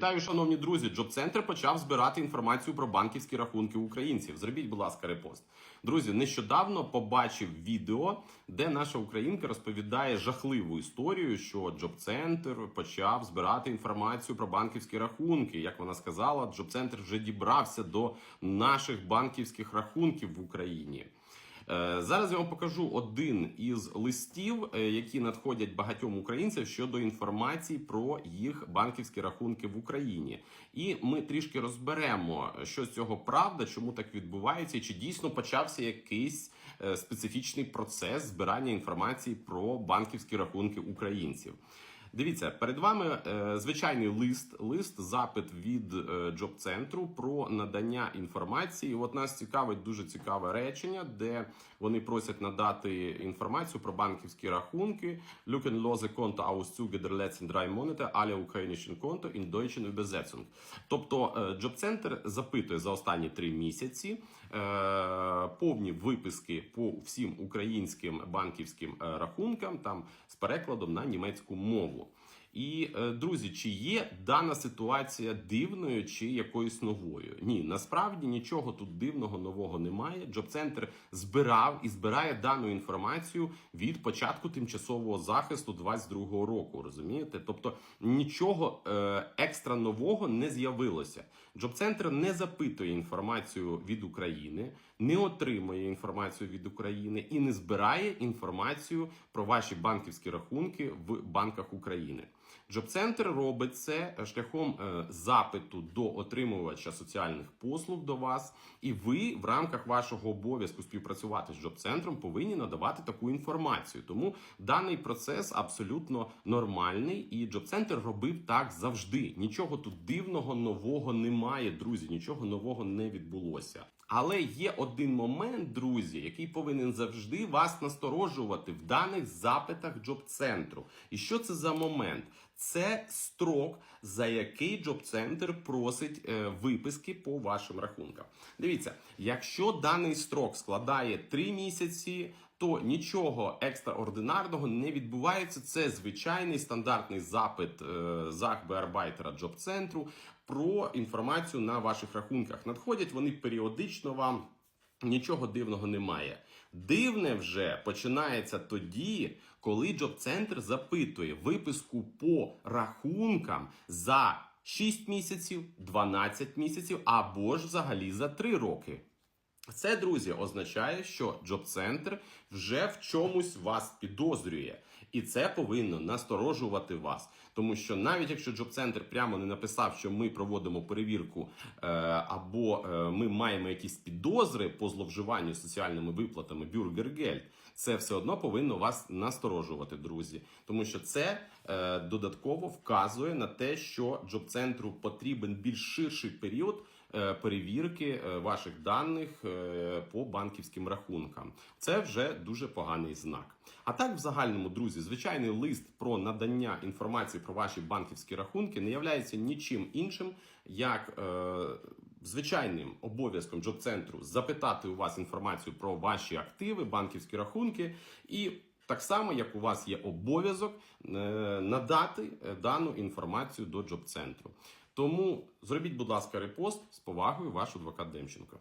Вітаю, шановні друзі. Джоб-центр почав збирати інформацію про банківські рахунки українців. Зробіть, будь ласка, репост. Друзі, нещодавно побачив відео, де наша українка розповідає жахливу історію, що Джоб-центр почав збирати інформацію про банківські рахунки. Як вона сказала, Джоб-центр вже дібрався до наших банківських рахунків в Україні. Е, Зараз я вам покажу один із листів, е, які надходять багатьом українцям щодо інформації про їх банківські рахунки в Україні. І ми трішки розберемо, що з цього правда, чому так відбувається, чи дійсно почався якийсь е, специфічний процес збирання інформації про банківські рахунки українців. Дивіться, перед вами е, звичайний лист, лист, запит від е, Джоб-центру про надання інформації. От нас цікавить дуже цікаве речення, де вони просять надати інформацію про банківські рахунки. Luken lose Konto Auszüge der letzten drei Monate alle ukrainischen Konto. Тобто е, Джоб-центр запитує за останні три місяці повні виписки по всім українським банківським е, рахункам, там з перекладом на німецьку мову. І е, друзі, чи є дана ситуація дивною чи якоюсь новою? Ні, насправді нічого тут дивного нового немає. Джоб-центр збирав і збирає дану інформацію від початку тимчасового захисту 22-го року. Розумієте? Тобто нічого е, екстра нового не з'явилося. Джоб-центр не запитує інформацію від України, не отримує інформацію від України і не збирає інформацію про ваші банківські рахунки в банках України. Джоб-центр робить це шляхом е, запиту до отримувача соціальних послуг до вас, і ви в рамках вашого обов'язку співпрацювати з Джоб-центром повинні надавати таку інформацію. Тому даний процес абсолютно нормальний, і Джоб-центр робив так завжди. Нічого тут дивного, нового немає, друзі. Нічого нового не відбулося. Але є один момент, друзі, який повинен завжди вас насторожувати в даних запитах Джоб-центру. І що це за момент? Це строк, за який Джоб-центр просить е, виписки по вашим рахункам. Дивіться, якщо даний строк складає 3 місяці, то нічого екстраординарного не відбувається. Це звичайний стандартний запит е, Захбеарбайтера Джоб-центру про інформацію на ваших рахунках. Надходять вони періодично вам. Нічого дивного немає. Дивне вже починається тоді, коли Джоб-центр запитує виписку по рахункам за 6 місяців, 12 місяців або ж взагалі за 3 роки. Це, друзі, означає, що Джоб-центр вже в чомусь вас підозрює, і це повинно насторожувати вас. Тому що навіть якщо Джоб-центр прямо не написав, що ми проводимо перевірку е, або е, ми маємо якісь підозри по зловживанню соціальними виплатами Бюргергельд, це все одно повинно вас насторожувати, друзі. Тому що це е, додатково вказує на те, що Джоб-центру потрібен більш ширший період перевірки ваших даних по банківським рахункам. Це вже дуже поганий знак. А так, в загальному, друзі, звичайний лист про надання інформації про ваші банківські рахунки не являється нічим іншим, як е, звичайним обов'язком Джоб-центру запитати у вас інформацію про ваші активи, банківські рахунки і. Так само, як у вас є обов'язок е, надати е, дану інформацію до Джоб-центру. Тому зробіть, будь ласка, репост з повагою, ваш адвокат Демченко.